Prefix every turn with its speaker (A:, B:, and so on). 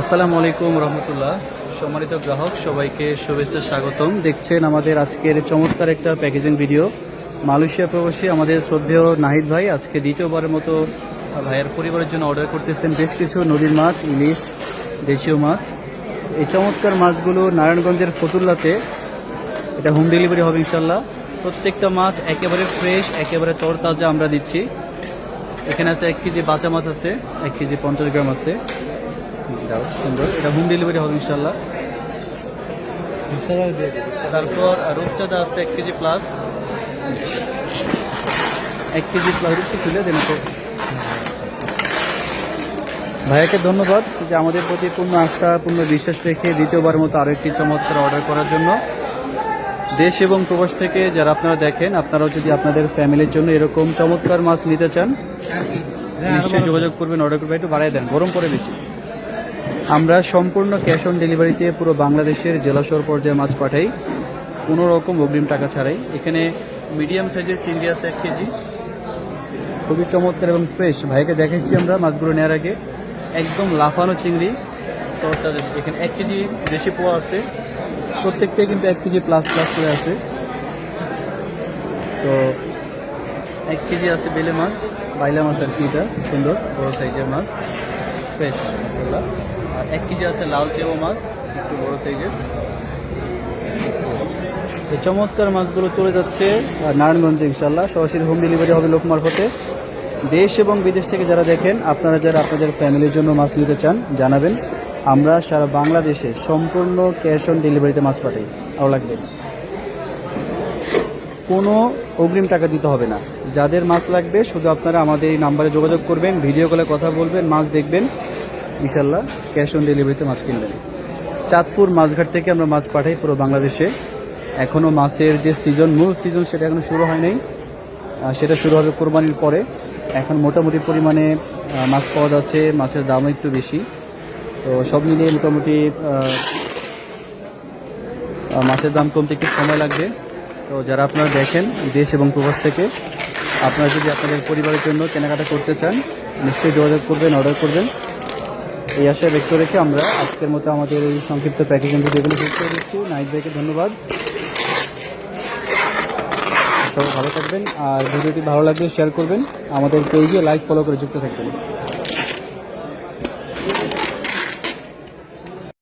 A: আসসালামু আলাইকুম রহমতুল্লাহ। সম্মানিত গ্রাহক, সবাইকে শুভেচ্ছা স্বাগতম। দেখছেন আমাদের আজকের চমৎকার একটা প্যাকেজিং ভিডিও। মালয়েশিয়া প্রবাসী আমাদের শ্রদ্ধেয় নাহিদ ভাই আজকে দ্বিতীয়বারের মতো ভাইয়ের পরিবারের জন্য অর্ডার করতেছেন বেশ কিছু নদীর মাছ, ইলিশ, দেশীয় মাছ। এই চমৎকার মাছগুলো নারায়ণগঞ্জের ফতুল্লাতে। এটা হোম ডেলিভারি হবে ইনশাল্লাহ প্রত্যেকটা মাছ একেবারে ফ্রেশ একেবারে তরতাজা আমরা দিচ্ছি। এখানে আছে এক কেজি বাঁচা মাছ আছে, এক কেজি পঞ্চাশ গ্রাম আছে। দাও, সুন্দর। এটা হোম ডেলিভারি হবে ইনশাল্লাহ তারপর রূপচাঁদা আছে এক কেজি প্লাস এক কেজি প্লাস একটু তুলে দেন তো। ভাইয়াকে ধন্যবাদ যে আমাদের প্রতি পূর্ণ আস্থা পূর্ণ বিশ্বাস রেখে দ্বিতীয়বার মতো আরও একটি চমৎকার অর্ডার করার জন্য। দেশ এবং প্রবাস থেকে যারা আপনারা দেখেন আপনারাও যদি আপনাদের ফ্যামিলির জন্য এরকম চমৎকার মাছ নিতে চান নিশ্চয়ই যোগাযোগ করবেন অর্ডার করবেন একটু বাড়াই দেন গরম পড়ে বেশি। আমরা সম্পূর্ণ ক্যাশ অন ডেলিভারিতে পুরো বাংলাদেশের জেলা জেলাশহর পর্যায়ে মাছ পাঠাই। কোনো রকম অগ্রিম টাকা ছাড়াই। এখানে মিডিয়াম সাইজের চিংড়ি আছে এক কেজি। খুবই চমৎকার এবং ফ্রেশ। ভাইকে দেখাইছি আমরা মাছগুলো নেওয়ার আগে। একদম লাফানো চিংড়ি। এখানে এক কেজি বেশি পোয়া আছে। প্রত্যেকটাই কিন্তু এক কেজি প্লাস প্লাস করে আছে। তো এক কেজি আছে বেলে মাছ। বাইলা মাছ আর কি এটা। সুন্দর, বড় সাইজের মাছ। ফ্রেশ মশলা আর এক কেজি আছে লাল চেবো মাছ, একটু বড় সাইজের। এই চমৎকার মাছগুলো চলে যাচ্ছে নারায়ণগঞ্জে ইনশাল্লাহ সরাসরি হোম ডেলিভারি হবে লোক মারফতে দেশ এবং বিদেশ থেকে যারা দেখেন, আপনারা যারা আপনাদের ফ্যামিলির জন্য মাছ নিতে চান, জানাবেন। আমরা সারা বাংলাদেশে সম্পূর্ণ ক্যাশ অন ডেলিভারিতে মাছ পাঠাই। ভালো লাগবে। কোনো অগ্রিম টাকা দিতে হবে না। যাদের মাছ লাগবে, শুধু আপনারা আমাদের এই নাম্বারে যোগাযোগ করবেন ভিডিও কলে কথা বলবেন, মাছ দেখবেন। ইনশাল্লাহ ক্যাশ অন ডেলিভারিতে মাছ কিনবেন। চাঁদপুর মাছঘাট থেকে আমরা মাছ পাঠাই পুরো বাংলাদেশে। এখনও মাছের যে সিজন মূল সিজন সেটা এখনও শুরু হয় নাই। সেটা শুরু হবে কোরবানির পরে। এখন মোটামুটি পরিমাণে মাছ পাওয়া যাচ্ছে, মাছের দামও একটু বেশি। তো সব মিলিয়ে মোটামুটি মাছের দাম কমতে একটু সময় লাগবে। তো যারা আপনারা দেখেন দেশ এবং প্রবাস থেকে, আপনারা যদি আপনাদের পরিবারের জন্য কেনাকাটা করতে চান, নিশ্চয়ই যোগাযোগ করবেন, অর্ডার করবেন। এই আশায় ব্যক্ত রেখে আমরা আজকের মতো আমাদের এই সংক্ষিপ্ত প্যাকেজিং ভিডিওগুলো শেষ করে দিচ্ছি। নাইট ভাইকে ধন্যবাদ। সবাই ভালো থাকবেন। আর ভিডিওটি ভালো লাগলে শেয়ার করবেন। আমাদের পেজে লাইক ফলো করে যুক্ত থাকবেন।